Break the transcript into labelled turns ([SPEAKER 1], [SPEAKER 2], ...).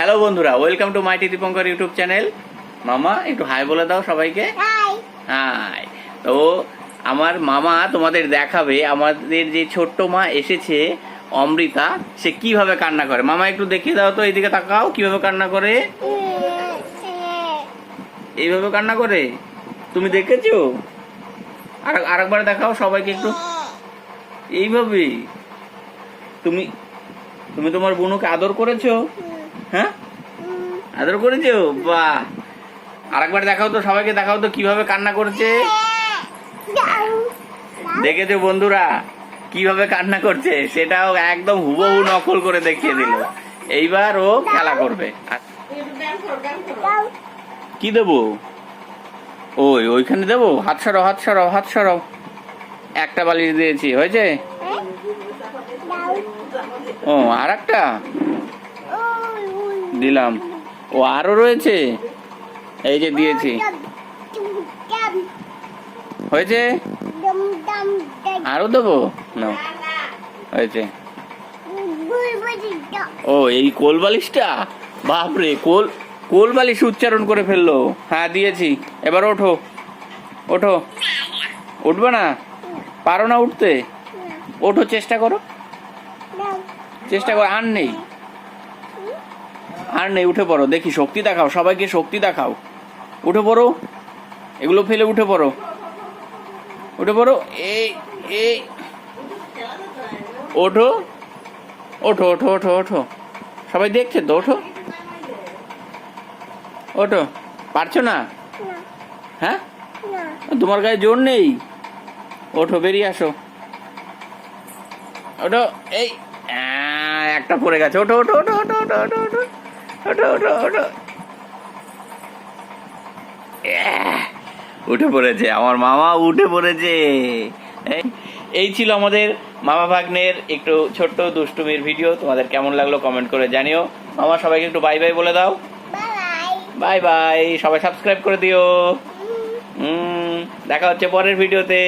[SPEAKER 1] Hello বন্ধুরা। Welcome to mighty Dipankar YouTube channel মামা একটু হাই বলে দাও সবাইকে।
[SPEAKER 2] হাই
[SPEAKER 1] তো আমার মামা তোমাদের দেখাবে আমাদের যে ছোট্ট মা এসেছে অমৃতা সে কীভাবে কান্না করে। মামা একটু দেখিয়ে দাও তো এইদিকে তাকাও কীভাবে কান্না করে। এইভাবে কান্না করে? তুমি দেখেছ? আর আরেকবার দেখাও সবাইকে একটু। এইভাবে তুমি তুমি তোমার বোনকে আদর করেছ? হ্যাঁ? আদর করেছ? বাহ। আরেকবার দেখাও তো, সবাইকে দেখাও তো কীভাবে কান্না করছে। দেখেছ বন্ধুরা, কীভাবে কান্না করছে? সেটাও একদম হুবহু নকল করে দেখিয়ে দিল। এইবার ও খেলা করবে। কি দেবো? ওই, ওইখানে দেবো? হাত সরাও হাত সরাও হাত সরাও। একটা বালিশ দিয়েছি, হয়েছে? ও আর একটা দিলাম। ও আরও রয়েছে? এই যে দিয়েছি। হয়েছে? আরও দেবো? না। হয়েছে। ও, এই কোল বালিশটা? বাপরে, কোল কোল বালিশ উচ্চারণ করে ফেলল। হ্যাঁ দিয়েছি। এবার ওঠো। ওঠো। উঠবে না? পারো না উঠতে? ওঠো, চেষ্টা করো। চেষ্টা করো, আর নেই। আর নেই, উঠে পড়ো। দেখি, শক্তি দেখাও, সবাইকে শক্তি দেখাও। উঠে পড়ো। এগুলো ফেলে উঠে পড়ো। উঠে পড়ো। এই এই। ওঠো। ওঠো ওঠো ওঠো ওঠো। সবাই দেখছে তো? ওঠো। ওঠো। পারছ না? হ্যাঁ? তোমার গায়ে জোর নেই? ওঠো, বেরিয়ে আসো। ওঠো। এই একটা পড়ে গেছে। ওঠো ওঠো ওঠো ওঠো ওঠো ওঠো। ওঠো ওঠো ওঠো। উঠে পড়েছে আমার মামা উঠে পড়েছে। এই এই ছিল আমাদের মামা ভাগ্নের একটু ছোট্ট দুষ্টুমির ভিডিও। তোমাদের কেমন লাগল কমেন্ট করে জানিও। মামা সবাইকে একটু বাই বাই বলে দাও। বাই বাই সবাই সাবস্ক্রাইব করে দিও। দেখা হচ্ছে পরের ভিডিওতে।